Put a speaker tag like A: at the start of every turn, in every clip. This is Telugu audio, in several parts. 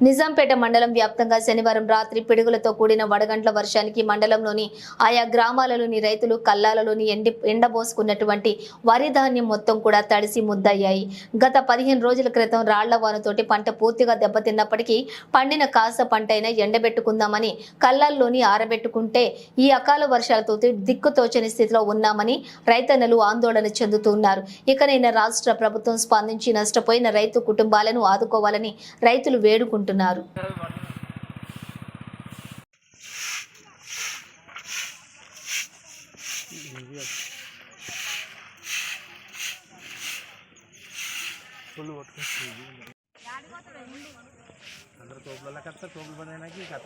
A: నిజాంపేట మండలం వ్యాప్తంగా శనివారం రాత్రి పిడుగులతో కూడిన వడగంట్ల వర్షానికి మండలంలోని ఆయా గ్రామాలలోని రైతులు కల్లాలలోని ఎండి ఎండబోసుకున్నటువంటి వరి ధాన్యం మొత్తం కూడా తడిసి ముద్దయ్యాయి. గత పదిహేను రోజుల క్రితం రాళ్ళ వానతోటి పంట పూర్తిగా దెబ్బతిన్నప్పటికీ పండిన కాస పంట అయినా ఎండబెట్టుకుందామని కల్లాల్లోని ఆరబెట్టుకుంటే ఈ అకాల వర్షాలతో దిక్కుతోచని స్థితిలో ఉన్నామని రైతన్నలు ఆందోళన చెందుతున్నారు. ఇకనైనా రాష్ట్ర ప్రభుత్వం స్పందించి నష్టపోయిన రైతు కుటుంబాలను ఆదుకోవాలని రైతులు వేడుకుంటున్నారు.
B: ఫుల్ కొట్టుకొస్తుంది అందరు తోపులలో కట్ట తోపులు బంద్ అయినాక ఈ కథ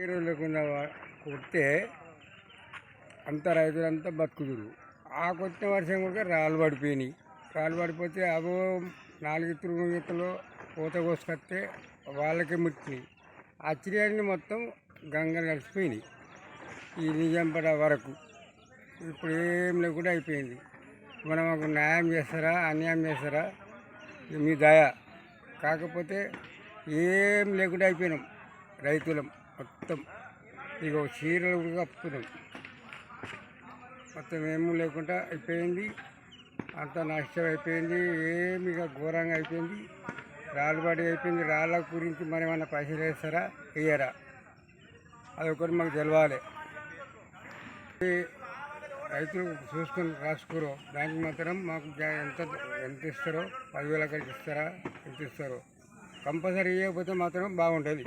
C: పేరు లేకుండా కొడితే అంత రైతులంతా బతుకుదురు. ఆ కొట్టిన వర్షం కూడా రాళ్ళు పడిపోయినాయి. రాళ్ళు పడిపోతే అవో నాలుగు తిరుగుతలో పూత కోసుకొస్తే వాళ్ళకే ముట్టినాయి. ఆ చిరియాన్ని మొత్తం గంగ కలిసిపోయినాయి. ఈ నిజంపడ వరకు ఇప్పుడు ఏం లేకుండా అయిపోయింది. మనం ఒక న్యాయం చేస్తారా అన్యాయం చేస్తారా? మీ దయ. కాకపోతే ఏం లేకుండా అయిపోయినాం రైతులం. మొత్తం. ఇక చీరలు కూడా కప్పుకున్నాం మొత్తం ఏమీ లేకుండా అయిపోయింది. అంత నష్టం అయిపోయింది. ఏమి ఇక ఘోరంగా అయిపోయింది. రాళ్ళబడి అయిపోయింది. రాళ్ళ గురించి మరి ఏమన్నా పైసలు వేస్తారా వేయరా అదొకటి మాకు తెలవాలి. రైతులు చూసుకొని రాసుకోరు. దానికి మాత్రం మాకు ఎంత ఎంత ఇస్తారో పదివేల కలిసి ఇస్తారా? ఎంత ఇస్తారో? కంపల్సరీ ఇవ్వకపోతే మాత్రం బాగుంటుంది